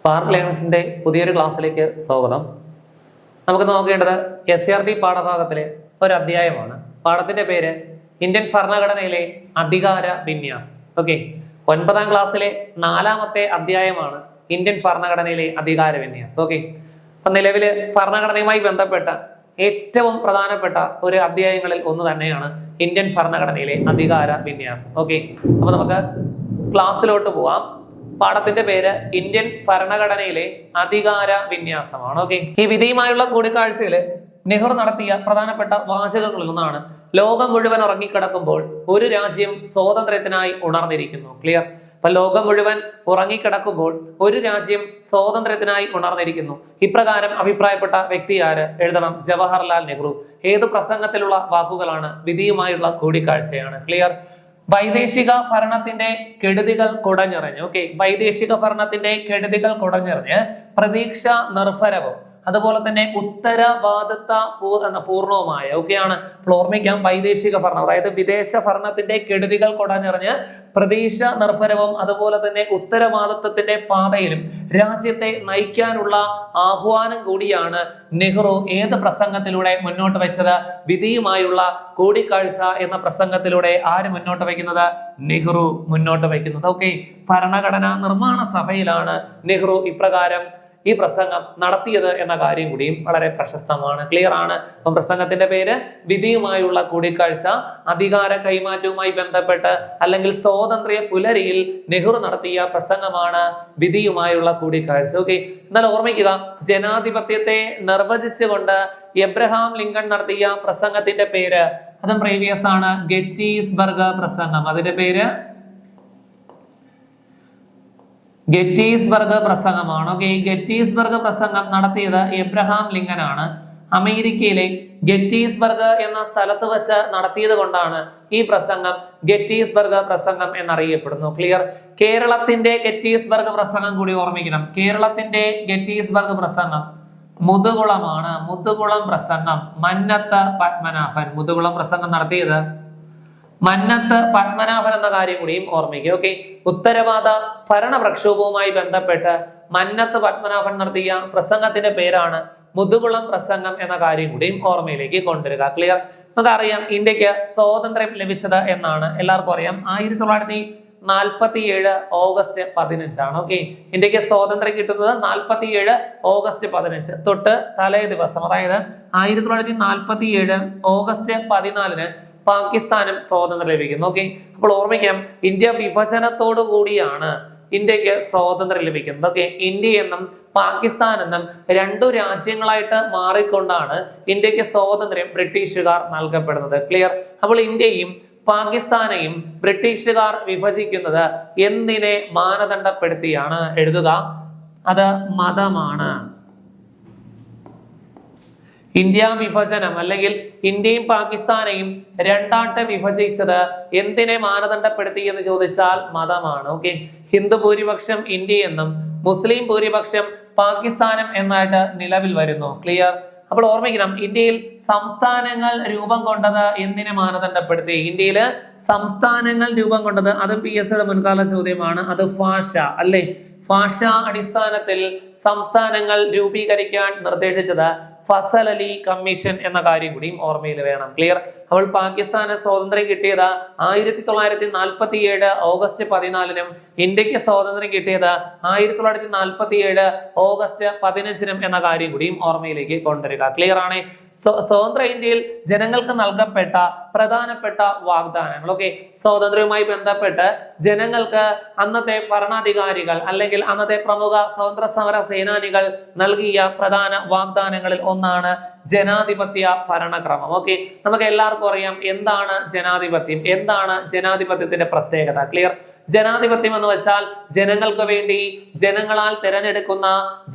Spark ലേണേഴ്സിന്റെ പുതിയൊരു ക്ലാസ്സിലേക്ക് സ്വാഗതം. നമുക്ക് നോക്കേണ്ടത് എസ് സി ആർ ടി പാഠഭാഗത്തിലെ ഒരു അധ്യായമാണ്. പാഠത്തിന്റെ പേര് ഇന്ത്യൻ ഭരണഘടനയിലെ അധികാര വിന്യാസം. ഓക്കെ ഒൻപതാം ക്ലാസ്സിലെ നാലാമത്തെ അധ്യായമാണ് ഇന്ത്യൻ ഭരണഘടനയിലെ അധികാര വിന്യാസം. ഓക്കെ അപ്പൊ നിലവിൽ ഭരണഘടനയുമായി ബന്ധപ്പെട്ട ഏറ്റവും പ്രധാനപ്പെട്ട ഒരു അധ്യായങ്ങളിൽ ഒന്ന് തന്നെയാണ് ഇന്ത്യൻ ഭരണഘടനയിലെ അധികാര വിന്യാസം. ഓക്കെ അപ്പൊ നമുക്ക് ക്ലാസ്സിലോട്ട് പോവാം. പാഠത്തിന്റെ പേര് ഇന്ത്യൻ ഭരണഘടനയിലെ അധികാര വിന്യാസമാണ് ഓക്കെ ഈ വിധിയുമായുള്ള കൂടിക്കാഴ്ചയിൽ നെഹ്റു നടത്തിയ പ്രധാനപ്പെട്ട വാചകങ്ങളിൽ ഒന്നാണ് ലോകം മുഴുവൻ ഉറങ്ങിക്കിടക്കുമ്പോൾ ഒരു രാജ്യം സ്വാതന്ത്ര്യത്തിനായി ഉണർന്നിരിക്കുന്നു ക്ലിയർ അപ്പൊ ലോകം മുഴുവൻ ഉറങ്ങിക്കിടക്കുമ്പോൾ ഒരു രാജ്യം സ്വാതന്ത്ര്യത്തിനായി ഉണർന്നിരിക്കുന്നു. ഇപ്രകാരം അഭിപ്രായപ്പെട്ട വ്യക്തി ആര്? എഴുതണം ജവഹർലാൽ നെഹ്റു. ഏത് പ്രസംഗത്തിലുള്ള വാക്കുകളാണ് വിധിയുമായുള്ള കൂടിക്കാഴ്ചയാണ് ക്ലിയർ വൈദേശിക ഭരണത്തിന്റെ കെടുതികൾ കുടഞ്ഞെറിഞ്ഞ്. ഓക്കെ വൈദേശിക ഭരണത്തിന്റെ കെടുതികൾ കുടഞ്ഞെറിഞ്ഞ് പ്രതീക്ഷ നിർഭരവും. അതുപോലെ തന്നെ ഉത്തരവാദിത്ത പൂർണവുമായ ഒക്കെയാണ് പ്ലോർമിക്കാം വൈദേശിക ഭരണം അതായത് വിദേശ ഭരണത്തിന്റെ കെടുതികൾ കുടഞ്ഞെറിഞ്ഞ് പ്രതീക്ഷ നിർഭരവും അതുപോലെ തന്നെ ഉത്തരവാദിത്വത്തിന്റെ പാതയിലും രാജ്യത്തെ നയിക്കാനുള്ള ആഹ്വാനം കൂടിയാണ് നെഹ്റു ഏത് പ്രസംഗത്തിലൂടെ മുന്നോട്ട് വെച്ചത്? വിധിയുമായുള്ള കൂടിക്കാഴ്ച എന്ന പ്രസംഗത്തിലൂടെ ആര് മുന്നോട്ട് വയ്ക്കുന്നത്? നെഹ്റു മുന്നോട്ട് വയ്ക്കുന്നത്. ഓക്കെ ഭരണഘടനാ നിർമ്മാണ സഭയിലാണ് നെഹ്റു ഇപ്രകാരം ഈ പ്രസംഗം നടത്തിയത് എന്ന കാര്യം കൂടിയും വളരെ പ്രശസ്തമാണ്. ക്ലിയർ ആണ്? അപ്പം പ്രസംഗത്തിന്റെ പേര് വിധിയുമായുള്ള കൂടിക്കാഴ്ച അധികാര കൈമാറ്റവുമായി ബന്ധപ്പെട്ട് അല്ലെങ്കിൽ സ്വാതന്ത്ര്യ പുലരിയിൽ നെഹ്റു നടത്തിയ പ്രസംഗമാണ് വിധിയുമായുള്ള കൂടിക്കാഴ്ച. ഓക്കെ എന്നാൽ ഓർമ്മിക്കുക ജനാധിപത്യത്തെ നിർവചിച്ചുകൊണ്ട് എബ്രഹാം ലിങ്കൺ നടത്തിയ പ്രസംഗത്തിന്റെ പേര് അതും പ്രീവിയസ് ആണ് ഗെറ്റീസ്ബർഗ് പ്രസംഗം. അതിന്റെ പേര് ഗെറ്റീസ്ബർഗ് പ്രസംഗമാണ് ഓക്കെ ഈ ഗെറ്റീസ്ബർഗ് പ്രസംഗം നടത്തിയത് എബ്രഹാം ലിങ്കൻ ആണ് അമേരിക്കയിലെ ഗെറ്റീസ്ബർഗ് എന്ന സ്ഥലത്ത് വെച്ച് നടത്തിയത് കൊണ്ടാണ് ഈ പ്രസംഗം ഗെറ്റീസ്ബർഗ് പ്രസംഗം എന്നറിയപ്പെടുന്നു. ക്ലിയർ കേരളത്തിന്റെ ഗെറ്റീസ്ബർഗ് പ്രസംഗം കൂടി ഓർമ്മിക്കണം. കേരളത്തിന്റെ ഗെറ്റീസ്ബർഗ് പ്രസംഗം മുതുകുളമാണ്. മുതുകുളം പ്രസംഗം. മന്നത്ത് പത്മനാഭൻ മുതുകുളം പ്രസംഗം നടത്തിയത് മന്നത്ത് പത്മനാഭൻ എന്ന കാര്യം കൂടിയും ഓർമ്മിക്കുക. ഓക്കെ ഉത്തരവാദ ഭരണ പ്രക്ഷോഭവുമായി ബന്ധപ്പെട്ട് മന്നത്ത് പത്മനാഭൻ നടത്തിയ പ്രസംഗത്തിന്റെ പേരാണ് മുതുകുളം പ്രസംഗം എന്ന കാര്യം കൂടിയും ഓർമ്മയിലേക്ക് കൊണ്ടുവരിക. ക്ലിയർ നമുക്കറിയാം ഇന്ത്യയ്ക്ക് സ്വാതന്ത്ര്യം ലഭിച്ചത് എന്നാണ്. എല്ലാവർക്കും അറിയാം. ആയിരത്തി തൊള്ളായിരത്തി നാൽപ്പത്തി ഏഴ് ഓഗസ്റ്റ് പതിനഞ്ചാണ്. ഓക്കെ ഇന്ത്യയ്ക്ക് സ്വാതന്ത്ര്യം കിട്ടുന്നത് നാൽപ്പത്തി ഏഴ് ഓഗസ്റ്റ് പതിനഞ്ച് തൊട്ട് തലേ ദിവസം. അതായത് ആയിരത്തി തൊള്ളായിരത്തി നാൽപ്പത്തി ഏഴ് ഓഗസ്റ്റ് പതിനാലിന് പാകിസ്ഥാനും സ്വാതന്ത്ര്യം ലഭിക്കുന്നു. ഓക്കെ അപ്പോൾ ഓർമ്മിക്കാം ഇന്ത്യ വിഭജനത്തോടു കൂടിയാണ് ഇന്ത്യയ്ക്ക് സ്വാതന്ത്ര്യം ലഭിക്കുന്നത്. ഓക്കെ ഇന്ത്യ എന്നും പാകിസ്ഥാൻ എന്നും രണ്ടു രാജ്യങ്ങളായിട്ട് മാറിക്കൊണ്ടാണ് ഇന്ത്യയ്ക്ക് സ്വാതന്ത്ര്യം ബ്രിട്ടീഷുകാർ നൽകപ്പെടുന്നത്. ക്ലിയർ അപ്പോൾ ഇന്ത്യയും പാകിസ്ഥാനെയും ബ്രിട്ടീഷുകാർ വിഭജിക്കുന്നത് എന്തിനെ മാനദണ്ഡപ്പെടുത്തിയാണ്? എഴുതുക അത് മതമാണ്. ഇന്ത്യ വിഭജനം അല്ലെങ്കിൽ ഇന്ത്യയും പാകിസ്ഥാനെയും രണ്ടാട്ട് വിഭജിച്ചത് എന്തിനെ മാനദണ്ഡപ്പെടുത്തി എന്ന് ചോദിച്ചാൽ മതമാണ് ഓക്കെ ഹിന്ദു ഭൂരിപക്ഷം ഇന്ത്യ എന്നും മുസ്ലിം ഭൂരിപക്ഷം പാകിസ്ഥാനും എന്നായിട്ട് നിലവിൽ വരുന്നു ക്ലിയർ അപ്പോൾ ഓർമ്മിക്കണം ഇന്ത്യയിൽ സംസ്ഥാനങ്ങൾ രൂപം കൊണ്ടത് എന്തിനെ മാനദണ്ഡപ്പെടുത്തി? ഇന്ത്യയിൽ സംസ്ഥാനങ്ങൾ രൂപം കൊണ്ടത് അത് പി എസ് സിയുടെ മുൻകാല ചോദ്യമാണ് അത് ഭാഷ അല്ലേ? ഭാഷാ അടിസ്ഥാനത്തിൽ സംസ്ഥാനങ്ങൾ രൂപീകരിക്കാൻ നിർദ്ദേശിച്ചത് ഫസൽ അലി കമ്മീഷൻ എന്ന കാര്യം കൂടിയും ഓർമ്മയിൽ വേണം. ക്ലിയർ അവൾ പാകിസ്ഥാന് സ്വാതന്ത്ര്യം കിട്ടിയത് ആയിരത്തി തൊള്ളായിരത്തി നാൽപ്പത്തി ഏഴ് ഓഗസ്റ്റ് പതിനാലിനും ഇന്ത്യയ്ക്ക് സ്വാതന്ത്ര്യം കിട്ടിയത് ആയിരത്തി തൊള്ളായിരത്തി നാൽപ്പത്തി ഏഴ് ഓഗസ്റ്റ് പതിനഞ്ചിനും എന്ന കാര്യം കൂടിയും ഓർമ്മയിലേക്ക് കൊണ്ടുവരിക. ക്ലിയർ ആണ്? സ്വ- സ്വതന്ത്ര ഇന്ത്യയിൽ ജനങ്ങൾക്ക് നൽകപ്പെട്ട പ്രധാനപ്പെട്ട വാഗ്ദാനങ്ങൾ. ഓക്കെ സ്വാതന്ത്ര്യവുമായി ബന്ധപ്പെട്ട് ജനങ്ങൾക്ക് അന്നത്തെ ഭരണാധികാരികൾ അല്ലെങ്കിൽ അന്നത്തെ പ്രമുഖ സ്വതന്ത്ര സമര സേനാനികൾ നൽകിയ പ്രധാന വാഗ്ദാനങ്ങളിൽ ഒന്നാണ് ജനാധിപത്യ ഭരണക്രമം. ഓക്കെ നമുക്ക് എല്ലാവർക്കും അറിയാം എന്താണ് ജനാധിപത്യം. എന്താണ് ജനാധിപത്യത്തിന്റെ പ്രത്യേകത? ക്ലിയർ ജനാധിപത്യം എന്ന് വെച്ചാൽ ജനങ്ങൾക്ക് വേണ്ടി ജനങ്ങളാൽ തിരഞ്ഞെടുക്കുന്ന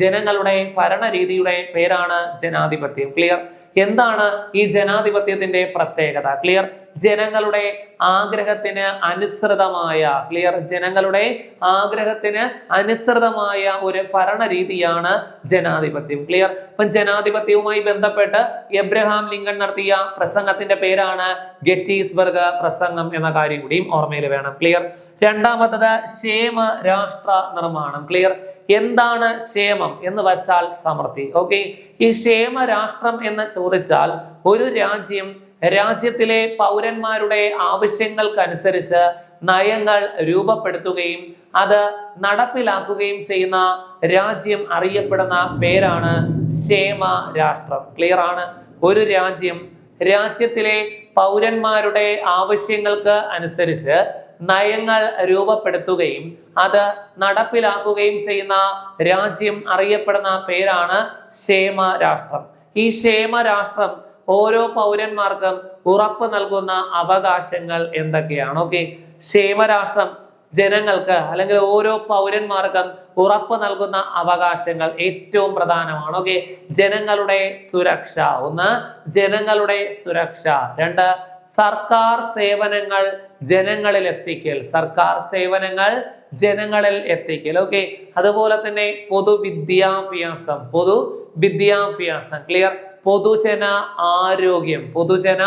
ജനങ്ങളുടെ ഭരണരീതിയുടെ പേരാണ് ജനാധിപത്യം. ക്ലിയർ എന്താണ് ഈ ജനാധിപത്യത്തിന്റെ പ്രത്യേകത? ക്ലിയർ ജനങ്ങളുടെ ആഗ്രഹത്തിന് അനുസൃതമായ ക്ലിയർ ജനങ്ങളുടെ ആഗ്രഹത്തിന് അനുസൃതമായ ഒരു ഭരണരീതിയാണ് ജനാധിപത്യം. ക്ലിയർ ഇപ്പം ജനാധിപത്യവുമായി ബന്ധപ്പെട്ട് എബ്രഹാം ലിങ്കൺ നടത്തിയ പ്രസംഗത്തിന്റെ പേരാണ് ഗെറ്റീസ്ബർഗ് പ്രസംഗം എന്ന കാര്യം കൂടിയും ഓർമ്മയിൽ വേണം. ക്ലിയർ രണ്ടാമത്തത് ക്ഷേമ രാഷ്ട്ര നിർമ്മാണം. ക്ലിയർ എന്താണ് ക്ഷേമം എന്ന് വച്ചാൽ സമൃദ്ധി. ഓക്കെ ഈ ക്ഷേമ രാഷ്ട്രം എന്ന് ചോദിച്ചാൽ ഒരു രാജ്യം രാജ്യത്തിലെ പൗരന്മാരുടെ ആവശ്യങ്ങൾക്കനുസരിച്ച് നയങ്ങൾ രൂപപ്പെടുത്തുകയും അത് നടപ്പിലാക്കുകയും ചെയ്യുന്ന രാജ്യം അറിയപ്പെടുന്ന പേരാണ് ക്ഷേമ രാഷ്ട്രം ക്ലിയർ ആണ്? ഒരു രാജ്യം രാജ്യത്തിലെ പൗരന്മാരുടെ ആവശ്യങ്ങൾക്ക് അനുസരിച്ച് നയങ്ങൾ രൂപപ്പെടുത്തുകയും അത് നടപ്പിലാക്കുകയും ചെയ്യുന്ന രാജ്യം അറിയപ്പെടുന്ന പേരാണ് ക്ഷേമ രാഷ്ട്രം ഈ ക്ഷേമ രാഷ്ട്രം ഓരോ പൗരന്മാർക്കും ഉറപ്പ് നൽകുന്ന അവകാശങ്ങൾ എന്തൊക്കെയാണ്? ഓക്കെ. ക്ഷേമരാഷ്ട്രം ജനങ്ങൾക്ക് അല്ലെങ്കിൽ ഓരോ പൗരന്മാർക്കും ഉറപ്പ് നൽകുന്ന അവകാശങ്ങൾ ഏറ്റവും പ്രധാനമാണ്. ഓക്കെ. ജനങ്ങളുടെ സുരക്ഷ. ഒന്ന് ജനങ്ങളുടെ സുരക്ഷ. രണ്ട് സർക്കാർ സേവനങ്ങൾ ജനങ്ങളിൽ എത്തിക്കൽ സർക്കാർ സേവനങ്ങൾ ജനങ്ങളിൽ എത്തിക്കൽ. ഓക്കെ അതുപോലെ തന്നെ പൊതുവിദ്യാഭ്യാസം പൊതു വിദ്യാഭ്യാസം ക്ലിയർ പൊതുജന ആരോഗ്യം പൊതുജന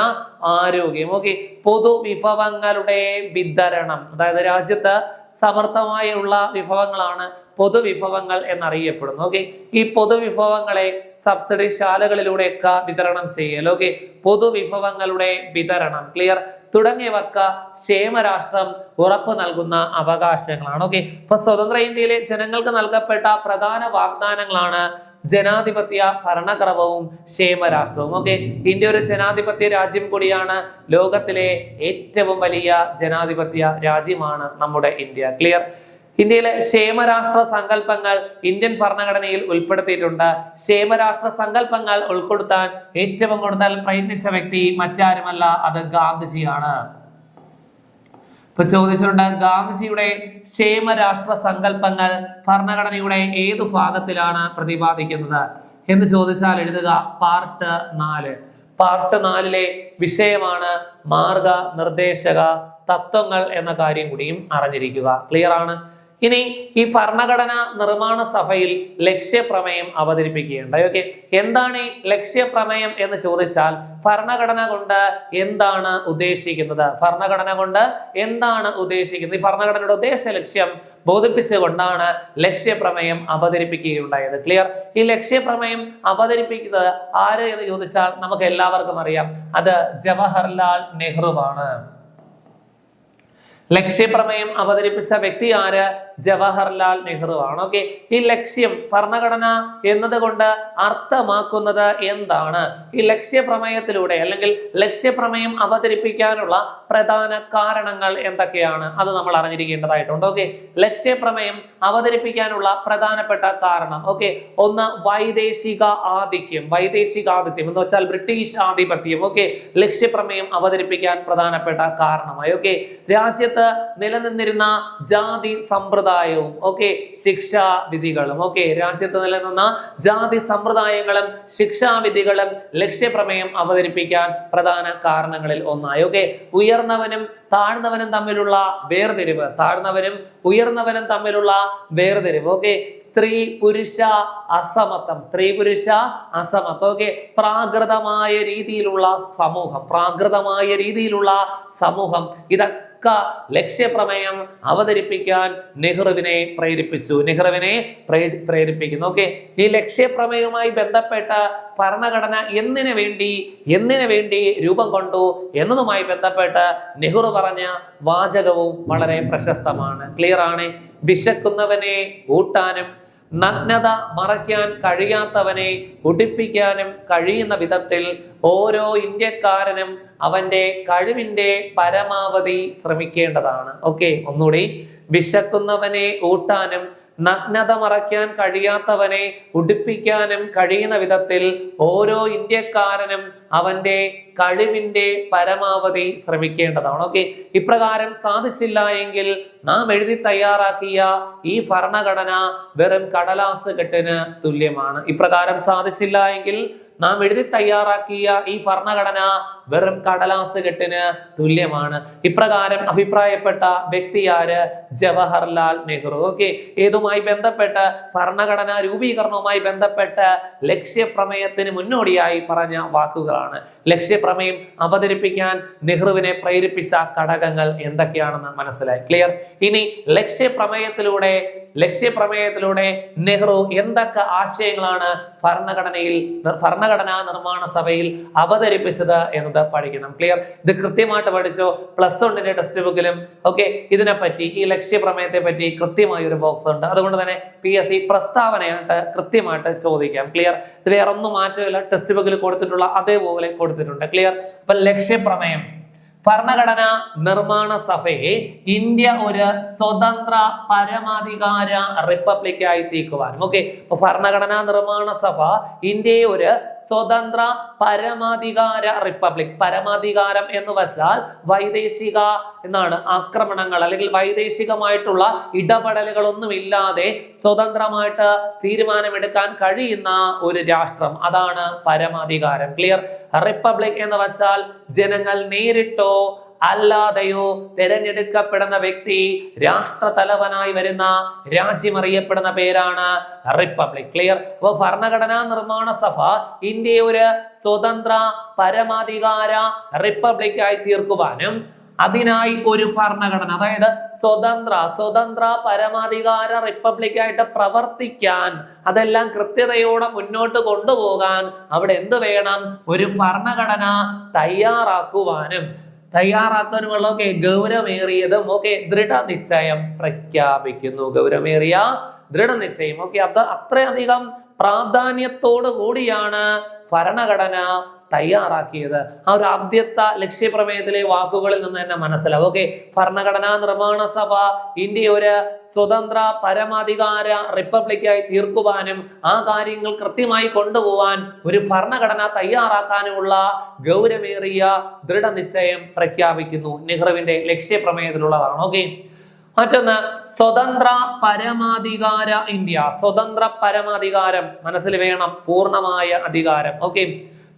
ആരോഗ്യം. ഓക്കെ പൊതുവിഭവങ്ങളുടെ വിതരണം. അതായത് രാജ്യത്ത് സമർത്ഥമായുള്ള വിഭവങ്ങളാണ് പൊതുവിഭവങ്ങൾ എന്നറിയപ്പെടുന്നു. ഓക്കെ ഈ പൊതുവിഭവങ്ങളെ സബ്സിഡി ശാലകളിലൂടെയൊക്കെ വിതരണം ചെയ്യൽ ഓക്കെ പൊതുവിഭവങ്ങളുടെ വിതരണം ക്ലിയർ തുടങ്ങിയവർക്ക് ക്ഷേമരാഷ്ട്രം ഉറപ്പ് നൽകുന്ന അവകാശങ്ങളാണ്. ഓക്കെ ഇപ്പൊ സ്വതന്ത്ര ഇന്ത്യയിലെ ജനങ്ങൾക്ക് നൽകപ്പെട്ട പ്രധാന വാഗ്ദാനങ്ങളാണ് ജനാധിപത്യ ഭരണക്രമവും ക്ഷേമരാഷ്ട്രവും. ഓക്കെ ഇന്ത്യ ഒരു ജനാധിപത്യ രാജ്യം കൂടിയാണ്. ലോകത്തിലെ ഏറ്റവും വലിയ ജനാധിപത്യ രാജ്യമാണ് നമ്മുടെ ഇന്ത്യ. ക്ലിയർ ഇന്ത്യയിലെ ക്ഷേമരാഷ്ട്ര സങ്കല്പങ്ങൾ ഇന്ത്യൻ ഭരണഘടനയിൽ ഉൾപ്പെടുത്തിയിട്ടുണ്ട്. ക്ഷേമരാഷ്ട്ര സങ്കല്പങ്ങൾ ഉൾക്കൊടുത്താൻ ഏറ്റവും കൂടുതൽ പ്രയത്നിച്ച വ്യക്തി മറ്റാരുമല്ല? അത് ഗാന്ധിജിയാണ്. ഇപ്പൊ ചോദിച്ചിട്ടുണ്ട് ഗാന്ധിജിയുടെ ക്ഷേമരാഷ്ട്ര സങ്കല്പങ്ങൾ ഭരണഘടനയുടെ ഏതു ഭാഗത്തിലാണ് പ്രതിപാദിക്കുന്നത്? എന്ന് ചോദിച്ചാൽ എഴുതുക പാർട്ട് നാല്. പാർട്ട് നാലിലെ വിഷയമാണ് മാർഗ നിർദ്ദേശക തത്വങ്ങൾ എന്ന കാര്യം കൂടിയും അറിഞ്ഞിരിക്കുക. ക്ലിയർ ആണ്? ഇനി ഈ ഭരണഘടന നിർമ്മാണ സഭയിൽ ലക്ഷ്യപ്രമേയം അവതരിപ്പിക്കുകയുണ്ടായി. ഓക്കെ എന്താണ് ഈ ലക്ഷ്യപ്രമേയം എന്ന് ചോദിച്ചാൽ ഭരണഘടന കൊണ്ട് എന്താണ് ഉദ്ദേശിക്കുന്നത്? ഭരണഘടന കൊണ്ട് എന്താണ് ഉദ്ദേശിക്കുന്നത്? ഈ ഭരണഘടനയുടെ ഉദ്ദേശ ലക്ഷ്യം ബോധിപ്പിച്ചുകൊണ്ടാണ് ലക്ഷ്യപ്രമേയം അവതരിപ്പിക്കുകയുണ്ടായത്. ക്ലിയർ ഈ ലക്ഷ്യപ്രമേയം അവതരിപ്പിക്കുന്നത് ആര് എന്ന് ചോദിച്ചാൽ നമുക്ക് എല്ലാവർക്കും അറിയാം. അത് ജവഹർലാൽ നെഹ്റുവാണ്. ലക്ഷ്യപ്രമേയം അവതരിപ്പിച്ച വ്യക്തി ആര്? ജവഹർലാൽ നെഹ്റു ആണ്. ഓക്കെ ഈ ലക്ഷ്യം ഭരണഘടന എന്നതുകൊണ്ട് അർത്ഥമാക്കുന്നത് എന്താണ്? ഈ ലക്ഷ്യപ്രമേയത്തിലൂടെ അല്ലെങ്കിൽ ലക്ഷ്യപ്രമേയം അവതരിപ്പിക്കാനുള്ള പ്രധാന കാരണങ്ങൾ എന്തൊക്കെയാണ്? അത് നമ്മൾ അറിഞ്ഞിരിക്കേണ്ടതായിട്ടുണ്ട്. ഓക്കെ ലക്ഷ്യപ്രമേയം അവതരിപ്പിക്കാനുള്ള പ്രധാനപ്പെട്ട കാരണം. ഓക്കെ ഒന്ന് വൈദേശിക ആധിക്യം. വൈദേശിക ആധിത്യം എന്ന് വെച്ചാൽ ബ്രിട്ടീഷ് ആധിപത്യം. ഓക്കെ ലക്ഷ്യപ്രമേയം അവതരിപ്പിക്കാൻ പ്രധാനപ്പെട്ട കാരണമായി. ഓക്കെ രാജ്യത്ത് നിലനിന്നിരുന്ന ജാതി സമ്പ്രദായവും ഓക്കെ ശിക്ഷാവിധികളും ഓക്കെ രാജ്യത്ത് നിലനിന്ന ജാതി സമ്പ്രദായങ്ങളും ശിക്ഷാവിധികളും ലക്ഷ്യപ്രമേയം അവതരിപ്പിക്കാൻ പ്രധാന കാരണങ്ങളിൽ ഒന്നായി ഓക്കെ ഉയർന്നവനും താഴ്ന്നവനും തമ്മിലുള്ള വേർതിരിവ് താഴ്ന്നവനും ഉയർന്നവനും തമ്മിലുള്ള വേർതിരിവ് ഓക്കെ സ്ത്രീ പുരുഷ അസമത്വം സ്ത്രീ പുരുഷ അസമത്വം ഓക്കെ പ്രാകൃതമായ രീതിയിലുള്ള സമൂഹം പ്രാകൃതമായ രീതിയിലുള്ള സമൂഹം ഇതൊക്കെ ലക്ഷ്യപ്രമേയം അവതരിപ്പിക്കാൻ നെഹ്റുവിനെ പ്രേരിപ്പിച്ചു. നെഹ്റുവിനെ പ്രേ- പ്രേരിപ്പിക്കുന്നു. ഓക്കെ. ഈ ലക്ഷ്യപ്രമേയവുമായി ബന്ധപ്പെട്ട ഭരണഘടന എന്തിനു വേണ്ടി എന്തിനു വേണ്ടി രൂപം കൊണ്ടു എന്നതുമായി ബന്ധപ്പെട്ട് നെഹ്റു പറഞ്ഞ വാചകവും വളരെ പ്രശസ്തമാണ്. ക്ലിയർ ആണ് വിശക്കുന്നവനെ ഊട്ടാനും നഗ്നത മറയ്ക്കാൻ കഴിയാത്തവനെ ഉടിപ്പിക്കാനും കഴിയുന്ന വിധത്തിൽ ഓരോ ഇന്ത്യക്കാരനും അവന്റെ കഴിവിന്റെ പരമാവധി ശ്രമിക്കേണ്ടതാണ്. ഓക്കെ ഒന്നുകൂടി. വിശക്കുന്നവനെ ഊട്ടാനും നഗ്നത മറയ്ക്കാൻ കഴിയാത്തവനെ ഉടുപ്പിക്കാനും കഴിയുന്ന വിധത്തിൽ ഓരോ ഇന്ത്യക്കാരനും അവന്റെ കഴിവിന്റെ പരമാവധി ശ്രമിക്കേണ്ടതാണ്. ഓക്കെ ഇപ്രകാരം സാധിച്ചില്ല എങ്കിൽ നാം എഴുതി തയ്യാറാക്കിയ ഈ ഭരണഘടന വെറും കടലാസ് കെട്ടിന് തുല്യമാണ്. ഇപ്രകാരം സാധിച്ചില്ല എങ്കിൽ നാം എഴുതി തയ്യാറാക്കിയ ഈ ഭരണഘടന വെറും കടലാസ് കെട്ടിന് തുല്യമാണ്. ഇപ്രകാരം അഭിപ്രായപ്പെട്ട വ്യക്തിയാര് ജവഹർലാൽ നെഹ്റു. ഓക്കെ. ഏതുമായി ബന്ധപ്പെട്ട് ഭരണഘടനാ രൂപീകരണവുമായി ബന്ധപ്പെട്ട് ലക്ഷ്യപ്രമേയത്തിന് മുന്നോടിയായി പറഞ്ഞ വാക്കുകളാണ്. ലക്ഷ്യപ്രമേയം അവതരിപ്പിക്കാൻ നെഹ്റുവിനെ പ്രേരിപ്പിച്ച ഘടകങ്ങൾ എന്തൊക്കെയാണെന്ന് മനസ്സിലായി. ക്ലിയർ? ഇനി ലക്ഷ്യപ്രമേയത്തിലൂടെ ലക്ഷ്യപ്രമേയത്തിലൂടെ നെഹ്റു എന്തൊക്കെ ആശയങ്ങളാണ് ഭരണഘടനയിൽ ഭരണഘടനാ നിർമ്മാണ സഭയിൽ അവതരിപ്പിച്ചത് എന്നത് പഠിക്കണം. ക്ലിയർ ഇത് കൃത്യമായിട്ട് പഠിച്ചോ? പ്ലസ് വണ്ണിന്റെ ടെക്സ്റ്റ് ബുക്കിലും ഓക്കെ ഇതിനെപ്പറ്റി ഈ ലക്ഷ്യപ്രമേയത്തെ പറ്റി കൃത്യമായ ഒരു ബോക്സ് ഉണ്ട്. അതുകൊണ്ട് തന്നെ പി എസ് സി പ്രസ്താവനയായിട്ട് കൃത്യമായിട്ട് ചോദിക്കാം. ക്ലിയർ ഇത് വേറെ ഒന്നും മാറ്റമില്ല. ടെക്സ്റ്റ് ബുക്കിൽ കൊടുത്തിട്ടുള്ള അതേപോലെ കൊടുത്തിട്ടുണ്ട്. ക്ലിയർ അപ്പൊ ലക്ഷ്യപ്രമേയം. ഭരണഘടന നിർമ്മാണ സഭയെ ഇന്ത്യ ഒരു സ്വതന്ത്ര പരമാധികാര റിപ്പബ്ലിക്കായി തീക്കുവാനും. ഓക്കെ ഭരണഘടനാ നിർമ്മാണ സഭ ഇന്ത്യയെ ഒരു സ്വതന്ത്ര പരമാധികാര റിപ്പബ്ലിക്. പരമാധികാരം എന്ന് വെച്ചാൽ വൈദേശിക എന്നാണ് ആക്രമണങ്ങൾ അല്ലെങ്കിൽ വൈദേശികമായിട്ടുള്ള ഇടപെടലുകളൊന്നും ഇല്ലാതെ സ്വതന്ത്രമായിട്ട് തീരുമാനമെടുക്കാൻ കഴിയുന്ന ഒരു രാഷ്ട്രം. അതാണ് പരമാധികാരം. ക്ലിയർ റിപ്പബ്ലിക് എന്ന് വെച്ചാൽ ജനങ്ങൾ നേരിട്ടോ അല്ലാതെയോ തിരഞ്ഞെടുക്കപ്പെടുന്ന വ്യക്തി രാഷ്ട്രതലവനായി വരുന്ന രാജ്യമറിയപ്പെടുന്ന പേരാണ് റിപ്പബ്ലിക്. ക്ലിയർ? അപ്പോൾ ഭരണഘടനാ നിർമ്മാണ സഭ ഇന്ത്യയെ ഒരു സ്വതന്ത്ര പരമാധികാര റിപ്പബ്ലിക്കായി തീർക്കുവാനും അതിനായി ഒരു ഭരണഘടന അതായത് സ്വതന്ത്ര സ്വതന്ത്ര പരമാധികാര റിപ്പബ്ലിക്കായിട്ട് പ്രവർത്തിക്കാൻ അതെല്ലാം കൃത്യതയോടെ മുന്നോട്ട് കൊണ്ടുപോകാൻ അവിടെ എന്ത് വേണം? ഒരു ഭരണഘടന തയ്യാറാക്കുവാനും തയ്യാറാക്കാനുമുള്ള ഒക്കെ ഗൗരവമേറിയതും ഒക്കെ ദൃഢനിശ്ചയം പ്രഖ്യാപിക്കുന്നു. ഗൗരവമേറിയ ദൃഢനിശ്ചയം. ഓക്കെ അത് അത്രയധികം പ്രാധാന്യത്തോടു കൂടിയാണ് ഭരണഘടന തയ്യാറാക്കിയത്. ആ ഒരു ആദ്യത്തെ ലക്ഷ്യപ്രമേയത്തിലെ വാക്കുകളിൽ നിന്ന് തന്നെ മനസ്സിലാവും. ഓക്കെ ഭരണഘടനാ നിർമ്മാണ സഭ ഇന്ത്യ ഒരു സ്വതന്ത്ര പരമാധികാര റിപ്പബ്ലിക്കായി തീർക്കുവാനും ആ കാര്യങ്ങൾ കൃത്യമായി കൊണ്ടുപോവാൻ ഒരു ഭരണഘടന തയ്യാറാക്കാനുമുള്ള ഗൗരവേറിയ ദൃഢനിശ്ചയം പ്രഖ്യാപിക്കുന്നു. നെഹ്റുവിന്റെ ലക്ഷ്യപ്രമേയത്തിലുള്ളതാണ്. ഓക്കെ മറ്റൊന്ന് സ്വതന്ത്ര പരമാധികാര ഇന്ത്യ. സ്വതന്ത്ര പരമാധികാരം. മനസ്സിൽ വേണം പൂർണമായ അധികാരം. ഓക്കെ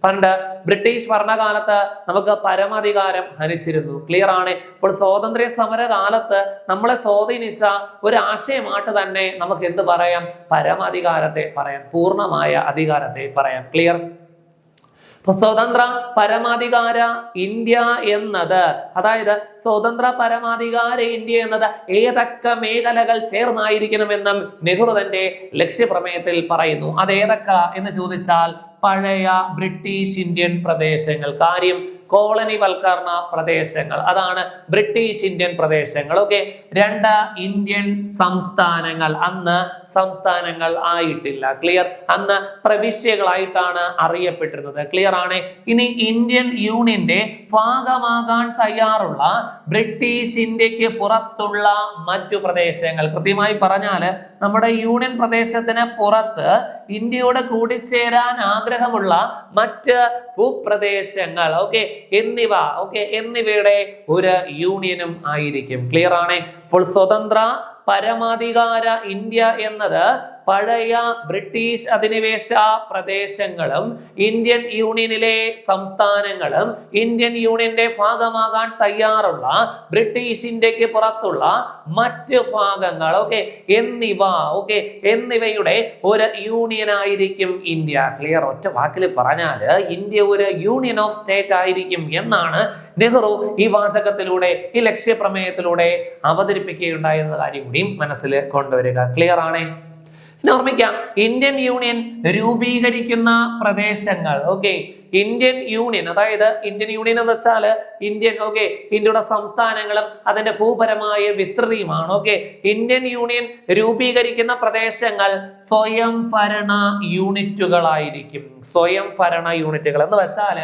പണ്ട് ബ്രിട്ടീഷ് ഭരണകാലത്ത് നമുക്ക് പരമാധികാരം ഹനിച്ചിരുന്നു ക്ലിയർ ആണ്? ഇപ്പോൾ സ്വാതന്ത്ര്യ സമര കാലത്ത് നമ്മളെ സ്വാധീനിച്ച ഒരു ആശയമായിട്ട് തന്നെ നമുക്ക് എന്ത് പറയാം? പരമാധികാരത്തെ പറയാം. പൂർണമായ അധികാരത്തെ പറയാം. ക്ലിയർ സ്വതന്ത്ര പരമാധികാര ഇന്ത്യ എന്നത് അതായത് സ്വതന്ത്ര പരമാധികാര ഇന്ത്യ എന്നത് ഏതൊക്കെ മേഖലകൾ ചേർന്നായിരിക്കണമെന്നും നെഹ്റു തന്റെ ലക്ഷ്യപ്രമേയത്തിൽ പറയുന്നു. അത് ഏതൊക്കെ എന്ന് ചോദിച്ചാൽ പഴയ ബ്രിട്ടീഷ് ഇന്ത്യൻ പ്രദേശങ്ങൾ. കാര്യം കോളനിവൽക്കരണ പ്രദേശങ്ങൾ. അതാണ് ബ്രിട്ടീഷ് ഇന്ത്യൻ പ്രദേശങ്ങൾ. ഓക്കെ രണ്ട് ഇന്ത്യൻ സംസ്ഥാനങ്ങൾ. അന്ന് സംസ്ഥാനങ്ങൾ ആയിട്ടില്ല. ക്ലിയർ അന്ന് പ്രവിശ്യകളായിട്ടാണ് അറിയപ്പെട്ടിരുന്നത്. ക്ലിയർ ആണ്? ഇനി ഇന്ത്യൻ യൂണിയന്റെ ഭാഗമാകാൻ തയ്യാറുള്ള ബ്രിട്ടീഷ് ഇന്ത്യയ്ക്ക് പുറത്തുള്ള മറ്റു പ്രദേശങ്ങൾ. കൃത്യമായി പറഞ്ഞാൽ നമ്മുടെ യൂണിയൻ പ്രദേശത്തിന് പുറത്ത് ഇന്ത്യയോട് കൂടിച്ചേരാൻ ആഗ്രഹമുള്ള മറ്റ് ഭൂപ്രദേശങ്ങൾ ഓക്കെ എന്നിവ ഓക്കെ എന്നിവയുടെ ഒരു യൂണിയനും ആയിരിക്കും. ക്ലിയർ ആണേ? ഇപ്പോൾ സ്വതന്ത്ര പരമാധികാര ഇന്ത്യ എന്നത് പഴയ ബ്രിട്ടീഷ് അധിനിവേശ പ്രദേശങ്ങളും ഇന്ത്യൻ യൂണിയനിലെ സംസ്ഥാനങ്ങളും ഇന്ത്യൻ യൂണിയന്റെ ഭാഗമാകാൻ തയ്യാറുള്ള ബ്രിട്ടീഷ് ഇന്ത്യയ്ക്ക് പുറത്തുള്ള മറ്റ് ഭാഗങ്ങൾ ഓക്കെ എന്നിവ ഓക്കെ എന്നിവയുടെ ഒരു യൂണിയൻ ആയിരിക്കും ഇന്ത്യ. ക്ലിയർ ഒറ്റ വാക്കിൽ പറഞ്ഞാൽ ഇന്ത്യ ഒരു യൂണിയൻ ഓഫ് സ്റ്റേറ്റ് ആയിരിക്കും എന്നാണ് നെഹ്റു ഈ വാചകത്തിലൂടെ ഈ ലക്ഷ്യപ്രമേയത്തിലൂടെ അവതരിപ്പിക്കുകയുണ്ടായിരുന്ന കാര്യം കൂടിയും മനസ്സിൽ കൊണ്ടുവരിക. ക്ലിയർ ആണേ? ഓർമ്മിക്കാം ഇന്ത്യൻ യൂണിയൻ രൂപീകരിക്കുന്ന പ്രദേശങ്ങൾ. ഓക്കെ ഇന്ത്യൻ യൂണിയൻ അതായത് ഇന്ത്യൻ യൂണിയൻ എന്ന് വെച്ചാൽ ഇന്ത്യൻ ഓക്കെ ഇന്ത്യയുടെ സംസ്ഥാനങ്ങളും അതിന്റെ ഭൂപരമായ വിസ്തൃതിയുമാണ്. ഓക്കെ ഇന്ത്യൻ യൂണിയൻ രൂപീകരിക്കുന്ന പ്രദേശങ്ങൾ സ്വയം ഭരണ യൂണിറ്റുകളായിരിക്കും. സ്വയം ഭരണ യൂണിറ്റുകൾ എന്ന് വെച്ചാൽ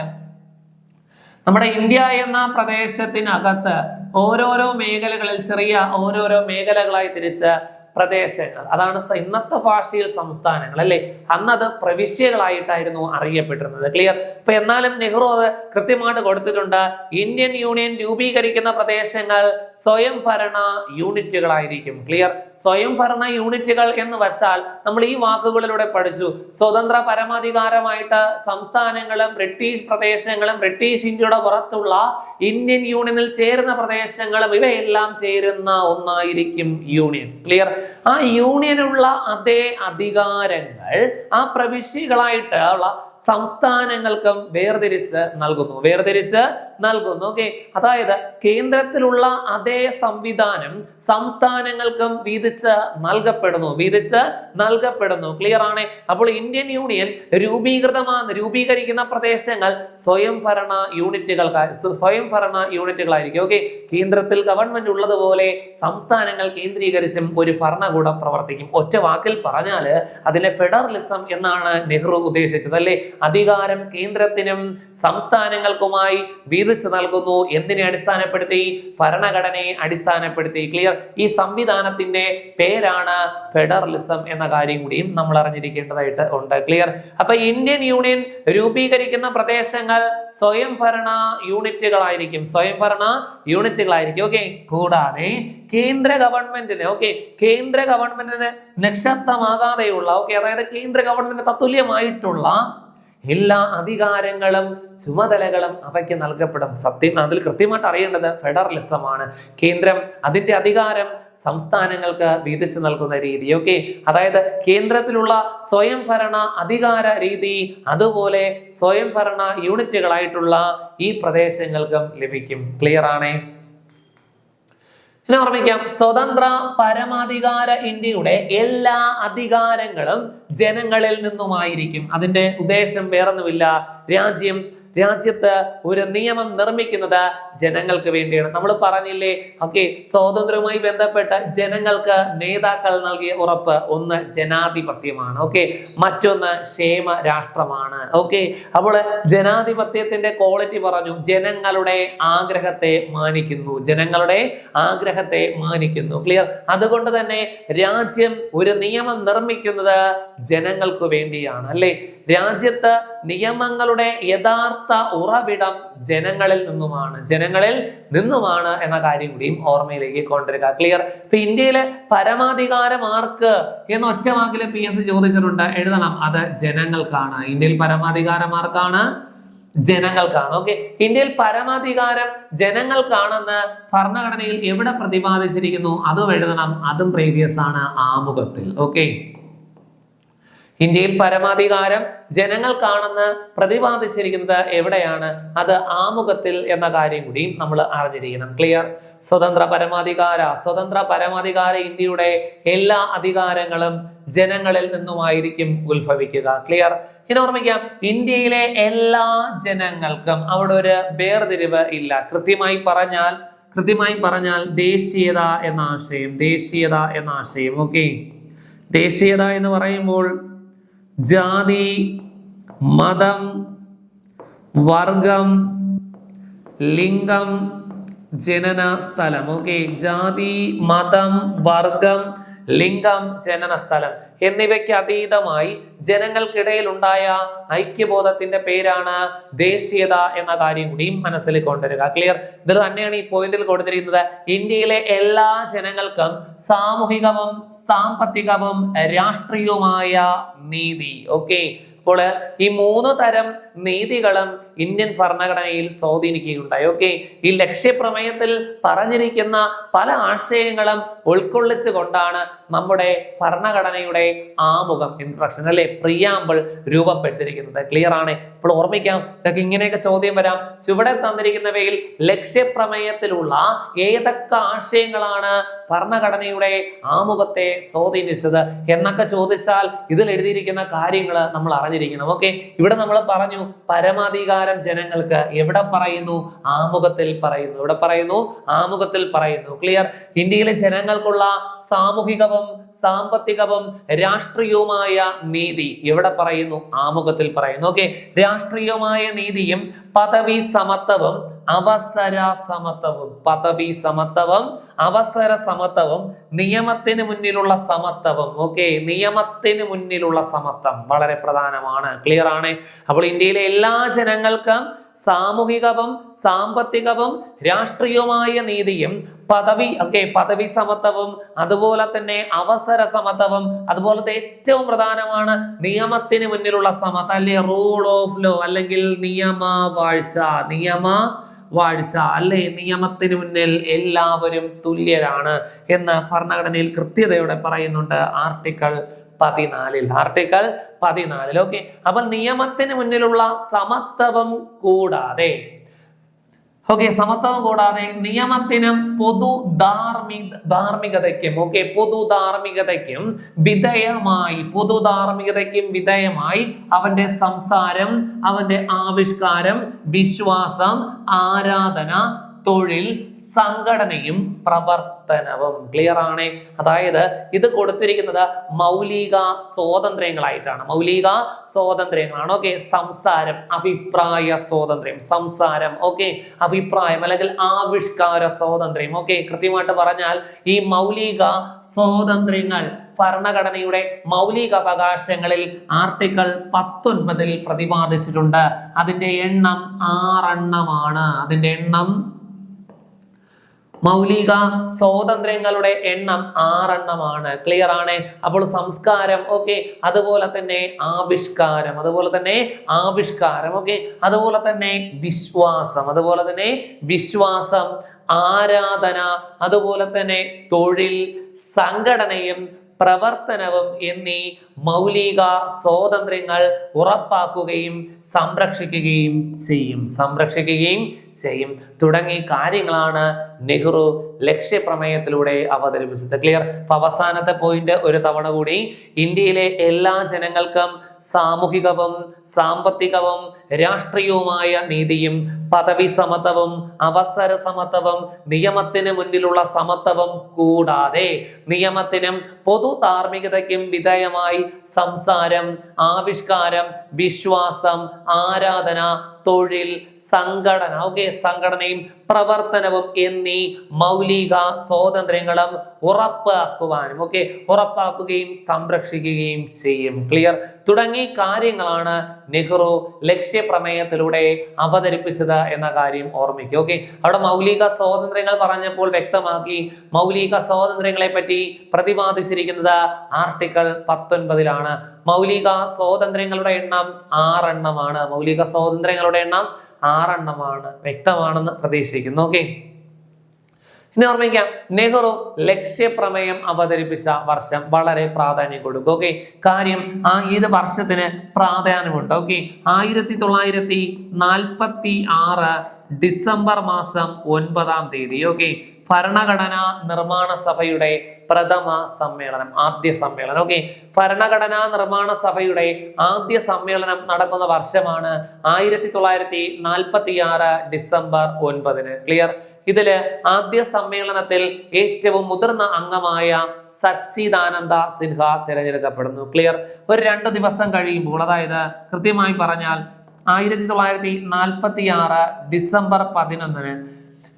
നമ്മുടെ ഇന്ത്യ എന്ന പ്രദേശത്തിനകത്ത് ഓരോരോ മേഖലകളിൽ ചെറിയ ഓരോരോ മേഖലകളായി തിരിച്ച് പ്രദേശങ്ങൾ അതാണ് ഇന്നത്തെ ഭാഷയിൽ സംസ്ഥാനങ്ങൾ അല്ലേ? അന്നത് പ്രവിശ്യകളായിട്ടായിരുന്നു അറിയപ്പെട്ടിരുന്നത്. ക്ലിയർ അപ്പൊ എന്നാലും നെഹ്റു അത് കൃത്യമായിട്ട് കൊടുത്തിട്ടുണ്ട്. ഇന്ത്യൻ യൂണിയൻ രൂപീകരിക്കുന്ന പ്രദേശങ്ങൾ സ്വയം ഭരണ യൂണിറ്റുകളായിരിക്കും. ക്ലിയർ സ്വയം ഭരണ യൂണിറ്റുകൾ എന്ന് വച്ചാൽ നമ്മൾ ഈ വാക്കുകളിലൂടെ പഠിച്ചു. സ്വതന്ത്ര പരമാധികാരമായിട്ട് സംസ്ഥാനങ്ങളും ബ്രിട്ടീഷ് പ്രദേശങ്ങളും ബ്രിട്ടീഷ് ഇന്ത്യയുടെ പുറത്തുള്ള ഇന്ത്യൻ യൂണിയനിൽ ചേരുന്ന പ്രദേശങ്ങളും ഇവയെല്ലാം ചേരുന്ന ഒന്നായിരിക്കും യൂണിയൻ ക്ലിയർ ആ യൂണിയനുള്ള അതേ അധികാരങ്ങൾ ആ പ്രവിശ്യകളായിട്ട് ഉള്ള സംസ്ഥാനങ്ങൾക്കും വേർതിരിച്ച് നൽകുന്നു. വേർതിരിച്ച് നൽകുന്നു. ഓക്കെ അതായത് കേന്ദ്രത്തിലുള്ള അതേ സംവിധാനം സംസ്ഥാനങ്ങൾക്കും വീതിച്ച് നൽകപ്പെടുന്നു. വീതിച്ച് നൽകപ്പെടുന്നു. ക്ലിയർ ആണ്? അപ്പോൾ ഇന്ത്യൻ യൂണിയൻ രൂപീകൃതമാ രൂപീകരിക്കുന്ന പ്രദേശങ്ങൾ സ്വയംഭരണ ഭരണ സ്വയംഭരണ സ്വയം ഭരണ യൂണിറ്റുകളായിരിക്കും. ഓക്കെ കേന്ദ്രത്തിൽ ഗവൺമെന്റ് ഉള്ളതുപോലെ സംസ്ഥാനങ്ങൾ കേന്ദ്രീകരിച്ചും ഒരു ഭരണകൂടം പ്രവർത്തിക്കും. ഒറ്റ വാക്കിൽ പറഞ്ഞാൽ അതിലെ ഫെഡറലിസം എന്നാണ് നെഹ്റു ഉദ്ദേശിച്ചത് അല്ലേ? അധികാരം കേന്ദ്രത്തിനും സംസ്ഥാനങ്ങൾക്കുമായി വീതിച്ചു നൽകുന്നു. എന്തിനെ അടിസ്ഥാനപ്പെടുത്തി? ഭരണഘടനയെ അടിസ്ഥാനപ്പെടുത്തി. ക്ലിയർ ഈ സംവിധാനത്തിന്റെ പേരാണ് ഫെഡറലിസം എന്ന കാര്യം കൂടിയും നമ്മൾ അറിഞ്ഞിരിക്കേണ്ടതായിട്ട് ഉണ്ട്. ക്ലിയർ അപ്പൊ ഇന്ത്യൻ യൂണിയൻ രൂപീകരിക്കുന്ന പ്രദേശങ്ങൾ സ്വയംഭരണ യൂണിറ്റുകളായിരിക്കും. സ്വയംഭരണ യൂണിറ്റുകളായിരിക്കും. ഓക്കെ കൂടാതെ കേന്ദ്ര ഗവൺമെന്റിന് ഓക്കെ കേന്ദ്ര ഗവൺമെന്റിന് നിക്ഷബ്ദമാകാതെയുള്ള ഓക്കെ അതായത് കേന്ദ്ര ഗവൺമെന്റിന് തത്തുല്യമായിട്ടുള്ള എല്ലാ അധികാരങ്ങളും ചുമതലകളും അവയ്ക്ക് നൽകപ്പെടും. സത്യം അതിൽ കൃത്യമായിട്ട് അറിയേണ്ടത് ഫെഡറലിസമാണ്. കേന്ദ്രം അതിന്റെ അധികാരം സംസ്ഥാനങ്ങൾക്ക് വീതിച്ചു നൽകുന്ന രീതി. ഓക്കെ അതായത് കേന്ദ്രത്തിലുള്ള സ്വയംഭരണ അധികാര രീതി അതുപോലെ സ്വയംഭരണ യൂണിറ്റുകളായിട്ടുള്ള ഈ പ്രദേശങ്ങൾക്കും ലഭിക്കും. ക്ലിയർ ആണേ? ഇനി ഓർമ്മിക്കാം സ്വതന്ത്ര പരമാധികാര ഇന്ത്യയുടെ എല്ലാ അധികാരങ്ങളും ജനങ്ങളിൽ നിന്നുമായിരിക്കും. അതിന്റെ ഉദ്ദേശം വേറൊന്നുമില്ല. രാജ്യം രാജ്യത്ത് ഒരു നിയമം നിർമ്മിക്കുന്നത് ജനങ്ങൾക്ക് വേണ്ടിയാണ്. നമ്മൾ പറഞ്ഞില്ലേ ഓക്കെ സ്വാതന്ത്ര്യവുമായി ബന്ധപ്പെട്ട് ജനങ്ങൾക്ക് നേതാക്കൾ നൽകിയ ഉറപ്പ് ഒന്ന് ജനാധിപത്യമാണ്. ഓക്കെ മറ്റൊന്ന് ക്ഷേമ രാഷ്ട്രമാണ്. ഓക്കെ അപ്പോൾ ജനാധിപത്യത്തിന്റെ ക്വാളിറ്റി പറഞ്ഞു ജനങ്ങളുടെ ആഗ്രഹത്തെ മാനിക്കുന്നു. ജനങ്ങളുടെ ആഗ്രഹത്തെ മാനിക്കുന്നു. ക്ലിയർ അതുകൊണ്ട് തന്നെ രാജ്യം ഒരു നിയമം നിർമ്മിക്കുന്നത് ജനങ്ങൾക്ക് വേണ്ടിയാണ്. അല്ലെ? രാജ്യത്ത് നിയമങ്ങളുടെ യഥാർത്ഥ ഉറവിടം ജനങ്ങളിൽ നിന്നുമാണ്. ജനങ്ങളിൽ നിന്നുമാണ് എന്ന കാര്യം കൂടിയും ഓർമ്മയിലേക്ക് കൊണ്ടുവരിക. ക്ലിയർ ഇപ്പൊ ഇന്ത്യയിലെ പരമാധികാരം ആർക്ക് എന്ന് ഒറ്റ വാക്കിൽ പി എസ് ചോദിച്ചിട്ടുണ്ട്. എഴുതണം. അത് ജനങ്ങൾക്കാണ്. ഇന്ത്യയിൽ പരമാധികാരം ആർക്കാണ് ജനങ്ങൾക്കാണ്. ഓക്കെ ഇന്ത്യയിൽ പരമാധികാരം ജനങ്ങൾക്കാണെന്ന് ഭരണഘടനയിൽ എവിടെ പ്രതിപാദിച്ചിരിക്കുന്നു? അതും എഴുതണം. അതും പ്രീവിയസ് ആണ് ആമുഖത്തിൽ. ഓക്കെ ഇന്ത്യയിൽ പരമാധികാരം ജനങ്ങൾക്കാണെന്ന് പ്രതിപാദിച്ചിരിക്കുന്നത് എവിടെയാണ്? അത് ആമുഖത്തിൽ എന്ന കാര്യം കൂടിയും നമ്മൾ അറിഞ്ഞിരിക്കണം. ക്ലിയർ സ്വതന്ത്ര പരമാധികാര. സ്വതന്ത്ര പരമാധികാര ഇന്ത്യയുടെ എല്ലാ അധികാരങ്ങളും ജനങ്ങളിൽ നിന്നുമായിരിക്കും ഉത്ഭവിക്കുക. ക്ലിയർ ഇനി ഓർമ്മിക്കാം ഇന്ത്യയിലെ എല്ലാ ജനങ്ങൾക്കും അവിടെ ഒരു വേർതിരിവ് ഇല്ല. കൃത്യമായി പറഞ്ഞാൽ കൃത്യമായി പറഞ്ഞാൽ ദേശീയത എന്ന ആശയം ദേശീയത എന്ന ആശയം ഓക്കെ ദേശീയത എന്ന് പറയുമ്പോൾ ജാതി മതം വർഗം ലിംഗം ജനന സ്ഥലം ഓക്കെ ജാതി മതം വർഗം ലിംഗം ജനന സ്ഥലം എന്നിവയ്ക്ക് അതീതമായി ജനങ്ങൾക്കിടയിൽ ഉണ്ടായ ഐക്യബോധത്തിന്റെ പേരാണ് ദേശീയത എന്ന കാര്യം കൂടിയും മനസ്സിൽ കൊണ്ടുവരിക. ക്ലിയർ ഇത് തന്നെയാണ് ഈ പോയിന്റിൽ കൊടുത്തിരിക്കുന്നത്. ഇന്ത്യയിലെ എല്ലാ ജനങ്ങൾക്കും സാമൂഹികവും സാമ്പത്തികവും രാഷ്ട്രീയവുമായ നീതി. ഓക്കെ അപ്പോൾ ഈ മൂന്ന് തരം നീതികളും ഇന്ത്യൻ ഭരണഘടനയിൽ സ്വാധീനിക്കുകയുണ്ടായി. ഓക്കെ ഈ ലക്ഷ്യപ്രമേയത്തിൽ പറഞ്ഞിരിക്കുന്ന പല ആശയങ്ങളും ഉൾക്കൊള്ളിച്ചുകൊണ്ടാണ് നമ്മുടെ ഭരണഘടനയുടെ ആമുഖം ഇൻട്രക്ഷൻ അല്ലെ പ്രിയാമ്പിൾ രൂപപ്പെട്ടിരിക്കുന്നത്. ക്ലിയർ ആണ്? ഇപ്പോൾ ഓർമ്മിക്കാം ഇതൊക്കെ ഇങ്ങനെയൊക്കെ ചോദ്യം വരാം. ചുവടെ തന്നിരിക്കുന്നവയിൽ ലക്ഷ്യപ്രമേയത്തിലുള്ള ഏതൊക്കെ ആശയങ്ങളാണ് ഭരണഘടനയുടെ ആമുഖത്തെ സ്വാധീനിച്ചത് എന്നൊക്കെ ചോദിച്ചാൽ ഇതിൽ എഴുതിയിരിക്കുന്ന കാര്യങ്ങൾ നമ്മൾ അറിഞ്ഞിരിക്കണം. ഓക്കെ ഇവിടെ നമ്മൾ പറഞ്ഞു പരമാധികാരം ജനങ്ങൾക്ക് എവിടെ പറയുന്നു? ആമുഖത്തിൽ പറയുന്നു. എവിടെ പറയുന്നു? ആമുഖത്തിൽ പറയുന്നു. ക്ലിയർ ഇന്ത്യയിലെ ജനങ്ങൾക്കുള്ള സാമൂഹികവും സാമ്പത്തികവും രാഷ്ട്രീയവുമായ നീതി എവിടെ പറയുന്നു? ആമുഖത്തിൽ പറയുന്നു. ഓക്കെ രാഷ്ട്രീയമായ നീതിയും പദവി സമത്വവും അവസര സമത്വവും പദവി സമത്വം അവസര സമത്വവും നിയമത്തിന് മുന്നിലുള്ള സമത്വവും ഓക്കെ നിയമത്തിന് മുന്നിലുള്ള സമത്വം വളരെ പ്രധാനമാണ്. ക്ലിയർ ആണ്? അപ്പോൾ ഇന്ത്യയിലെ എല്ലാ ജനങ്ങൾക്കും സാമൂഹികവും സാമ്പത്തികവും രാഷ്ട്രീയവുമായ നീതിയും പദവി ഓക്കെ പദവി സമത്വവും അതുപോലെ തന്നെ അവസര സമത്വവും അതുപോലത്തെ ഏറ്റവും പ്രധാനമാണ് നിയമത്തിന് മുന്നിലുള്ള സമത്വം അല്ലെ? റൂൾ ഓഫ് ലോ അല്ലെങ്കിൽ നിയമ വാഴ്ച നിയമ വാഴ്ച അല്ലെ? നിയമത്തിന് മുന്നിൽ എല്ലാവരും തുല്യരാണ് എന്ന് ഭരണഘടനയിൽ കൃത്യതയോടെ പറയുന്നുണ്ട് ആർട്ടിക്കിൾ പതിനാലിൽ. ആർട്ടിക്കിൾ പതിനാലിൽ. ഓക്കെ അപ്പോൾ നിയമത്തിന് മുന്നിലുള്ള സമത്വം കൂടാതെ ഓക്കെ സമത്വം കൂടാതെ നിയമത്തിനും പൊതു ധാർമ്മിക ധാർമ്മികതയ്ക്കും ഓക്കെ പൊതു ധാർമ്മികതയ്ക്കും വിധേയമായി പൊതു ധാർമ്മികതയ്ക്കും വിധേയമായി അവന്റെ സംസാരം അവന്റെ ആവിഷ്കാരം വിശ്വാസം ആരാധന തൊഴിൽ സംഘടനയും പ്രവർത്തനവും. ക്ലിയർ ആണ്? അതായത് ഇത് കൊടുത്തിരിക്കുന്നത് മൗലിക സ്വാതന്ത്ര്യങ്ങളായിട്ടാണ്. മൗലിക സ്വാതന്ത്ര്യങ്ങളാണ്. ഓക്കെ സംസാരം അഭിപ്രായ സ്വാതന്ത്ര്യം. സംസാരം ഓക്കെ അഭിപ്രായം അല്ലെങ്കിൽ ആവിഷ്കാര സ്വാതന്ത്ര്യം. ഓക്കെ കൃത്യമായിട്ട് പറഞ്ഞാൽ ഈ മൗലിക സ്വാതന്ത്ര്യങ്ങൾ ഭരണഘടനയുടെ മൗലിക അവകാശങ്ങളിൽ ആർട്ടിക്കിൾ പത്തൊൻപതിൽ പ്രതിപാദിച്ചിട്ടുണ്ട്. അതിന്റെ എണ്ണം ആറെണ്ണമാണ്. അതിന്റെ എണ്ണം മൗലിക സ്വാതന്ത്ര്യങ്ങളുടെ എണ്ണം ആറെണ്ണമാണ്. ക്ലിയർ ആണ്? അപ്പോൾ സംസ്കാരം ഓക്കെ അതുപോലെ തന്നെ ആവിഷ്കാരം അതുപോലെ തന്നെ ആവിഷ്കാരം ഓക്കെ അതുപോലെ തന്നെ വിശ്വാസം അതുപോലെ തന്നെ വിശ്വാസം ആരാധന അതുപോലെ തന്നെ തൊഴിൽ സംഘടനയും പ്രവർത്തനവും എന്നീ മൗലിക സ്വാതന്ത്ര്യങ്ങൾ ഉറപ്പാക്കുകയും സംരക്ഷിക്കുകയും ചെയ്യും. സംരക്ഷിക്കുകയും ചെയ്യും. തുടങ്ങിയ കാര്യങ്ങളാണ് നെഹ്റു ലക്ഷ്യപ്രമേയത്തിലൂടെ അവതരിപ്പിച്ചത്. ക്ലിയർ അപ്പൊ അവസാനത്തെ പോയിന്റ് ഒരു തവണ കൂടി. ഇന്ത്യയിലെ എല്ലാ ജനങ്ങൾക്കും സാമൂഹികവും സാമ്പത്തികവും രാഷ്ട്രീയവുമായ നീതിയും പദവി സമത്വവും അവസര സമത്വവും നിയമത്തിന് മുന്നിലുള്ള സമത്വവും കൂടാതെ നിയമത്തിനും പൊതു ധാർമ്മികതയ്ക്കും വിധേയമായി സംസാരം ആവിഷ്കാരം വിശ്വാസം ആരാധന തൊഴിൽ സംഘടന ഓക്കെ സംഘടനയും പ്രവർത്തനവും എന്നീ മൗലിക സ്വാതന്ത്ര്യങ്ങളും ഉറപ്പാക്കുവാനും ഓക്കെ ഉറപ്പാക്കുകയും സംരക്ഷിക്കുകയും ചെയ്യും. ക്ലിയർ തുടങ്ങി കാര്യങ്ങളാണ് നെഹ്റു ലക്ഷ്യപ്രമേയത്തിലൂടെ അവതരിപ്പിച്ചത് എന്ന കാര്യം ഓർമ്മിക്കുക ഓക്കെ. അവിടെ മൗലിക സ്വാതന്ത്ര്യങ്ങൾ പറഞ്ഞപ്പോൾ വ്യക്തമാക്കി മൗലിക സ്വാതന്ത്ര്യങ്ങളെ പറ്റി പ്രതിപാദിച്ചിരിക്കുന്നത് ആർട്ടിക്കിൾ പത്തൊൻപതിലാണ്. മൗലിക സ്വാതന്ത്ര്യങ്ങളുടെ എണ്ണം ആറെണ്ണമാണ്. മൗലിക സ്വാതന്ത്ര്യങ്ങളുടെ എണ്ണം ആറെണ്ണമാണ് വ്യക്തമാണെന്ന് പ്രതീക്ഷിക്കുന്നു. ഓക്കെ ഇനി ഓർമ്മിക്കാം നെഹ്റു ലക്ഷ്യപ്രമേയം അവതരിപ്പിച്ച വർഷം വളരെ പ്രാധാന്യം കൊടുക്കും. ഓക്കെ കാര്യം ആ ഏത് വർഷത്തിന് പ്രാധാന്യമുണ്ട്? ഓക്കെ ആയിരത്തി തൊള്ളായിരത്തി നാൽപ്പത്തി ആറ് ഡിസംബർ മാസം ഒൻപതാം തീയതി. ഓക്കെ ഭരണഘടനാ നിർമ്മാണ സഭയുടെ പ്രഥമ സമ്മേളനം ആദ്യ സമ്മേളനം. ഓക്കെ ഭരണഘടനാ നിർമ്മാണ സഭയുടെ ആദ്യ സമ്മേളനം നടക്കുന്ന വർഷമാണ് ആയിരത്തി തൊള്ളായിരത്തി നാൽപ്പത്തി ആറ് ഡിസംബർ ഒൻപതിന്. ക്ലിയർ ഇതിൽ ആദ്യ സമ്മേളനത്തിൽ ഏറ്റവും മുതിർന്ന അംഗമായ സച്ചിദാനന്ദ സിൻഹ തിരഞ്ഞെടുക്കപ്പെടുന്നു. ക്ലിയർ ഒരു രണ്ട് ദിവസം കഴിയുമ്പോൾ അതായത് കൃത്യമായി പറഞ്ഞാൽ ആയിരത്തി തൊള്ളായിരത്തി നാൽപ്പത്തി ആറ് ഡിസംബർ പതിനൊന്നിന്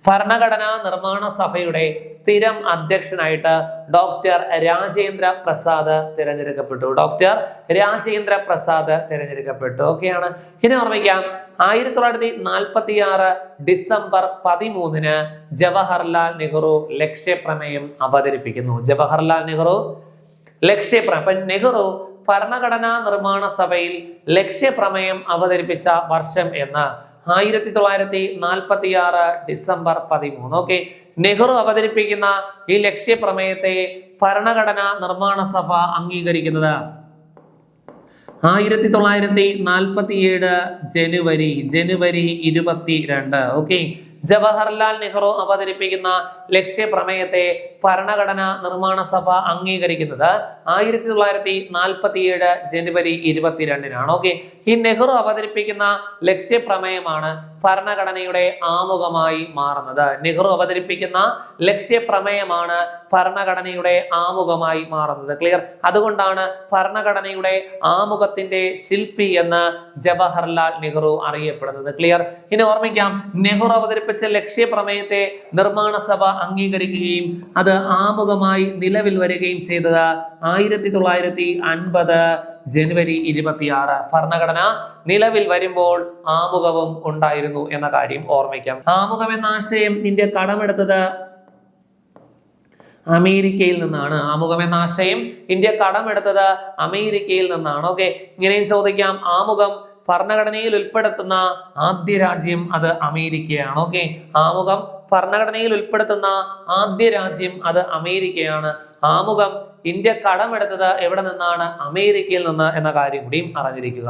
ഭരണഘടനാ നിർമ്മാണ സഭയുടെ സ്ഥിരം അധ്യക്ഷനായിട്ട് ഡോക്ടർ രാജേന്ദ്ര പ്രസാദ് തിരഞ്ഞെടുക്കപ്പെട്ടു. ഡോക്ടർ രാജേന്ദ്ര പ്രസാദ് തിരഞ്ഞെടുക്കപ്പെട്ടു. ഓക്കെയാണ്. ഇനി ഓർമ്മിക്കാം. ആയിരത്തി തൊള്ളായിരത്തി നാൽപ്പത്തി ആറ് ഡിസംബർ പതിമൂന്നിന് ജവഹർലാൽ നെഹ്റു ലക്ഷ്യപ്രമേയം അവതരിപ്പിക്കുന്നു. ജവഹർലാൽ നെഹ്റു ലക്ഷ്യപ്രമേയം. അപ്പൊ നെഹ്റു ഭരണഘടനാ നിർമ്മാണ സഭയിൽ ലക്ഷ്യപ്രമേയം അവതരിപ്പിച്ച വർഷം എന്ന്. ആയിരത്തി തൊള്ളായിരത്തി നാൽപ്പത്തി ആറ് ഡിസംബർ പതിമൂന്ന്. ഓക്കെ. നെഹ്റു അവതരിപ്പിക്കുന്ന ഈ ലക്ഷ്യപ്രമേയത്തെ ഭരണഘടന നിർമ്മാണ സഭ അംഗീകരിക്കുന്നത് ആയിരത്തി തൊള്ളായിരത്തി നാൽപ്പത്തി ഏഴ് ജനുവരി ജനുവരി ഇരുപത്തി രണ്ട് ഓക്കെ. ജവഹർലാൽ നെഹ്റു അവതരിപ്പിക്കുന്ന ലക്ഷ്യപ്രമേയത്തെ ഭരണഘടന നിർമ്മാണ സഭ അംഗീകരിക്കുന്നത് ആയിരത്തി തൊള്ളായിരത്തി നാൽപ്പത്തി ഏഴ് ജനുവരി ഇരുപത്തിരണ്ടിനാണ്. ഓക്കെ. ഈ നെഹ്റു അവതരിപ്പിക്കുന്ന ലക്ഷ്യപ്രമേയമാണ് ഭരണഘടനയുടെ ആമുഖമായി മാറുന്നത്. നെഹ്റു അവതരിപ്പിക്കുന്ന ലക്ഷ്യപ്രമേയമാണ് ഭരണഘടനയുടെ ആമുഖമായി മാറുന്നത്. ക്ലിയർ? അതുകൊണ്ടാണ് ഭരണഘടനയുടെ ആമുഖത്തിന്റെ ശില്പി എന്ന് ജവഹർലാൽ നെഹ്റു അറിയപ്പെടുന്നത്. ക്ലിയർ? ഇനി ഓർമ്മിക്കാം നെഹ്റു അവതരിപ്പിച്ച ലക്ഷ്യപ്രമേയത്തെ നിർമ്മാണ സഭ അംഗീകരിക്കുകയും അത് ആമുഖമായി നിലവിൽ വരികയും ചെയ്തത് ആയിരത്തി തൊള്ളായിരത്തി അൻപത് ജനുവരി ഇരുപത്തിയാറ്. ഭരണഘടന നിലവിൽ വരുമ്പോൾ ആമുഖവും ഉണ്ടായിരുന്നു എന്ന കാര്യം ഓർമ്മിക്കാം. ആമുഖം എന്ന ആശയം ഇന്ത്യ കടമെടുത്തത് അമേരിക്കയിൽ നിന്നാണ്. ആമുഖം എന്ന ആശയം ഇന്ത്യ കടമെടുത്തത് അമേരിക്കയിൽ നിന്നാണ്. ഓക്കെ ഇങ്ങനെയും ചോദിക്കാം. ആമുഖം ഭരണഘടനയിൽ ഉൾപ്പെടുത്തുന്ന ആദ്യ രാജ്യം അത് അമേരിക്കയാണ് ഓക്കെ ആമുഖം ഭരണഘടനയിൽ ഉൾപ്പെടുത്തുന്ന ആദ്യ രാജ്യം അത് അമേരിക്കയാണ്. ആമുഖം ഇന്ത്യ കടമെടുത്തത് എവിടെ നിന്നാണ്? അമേരിക്കയിൽ നിന്ന് എന്ന കാര്യം കൂടിയും അറിഞ്ഞിരിക്കുക.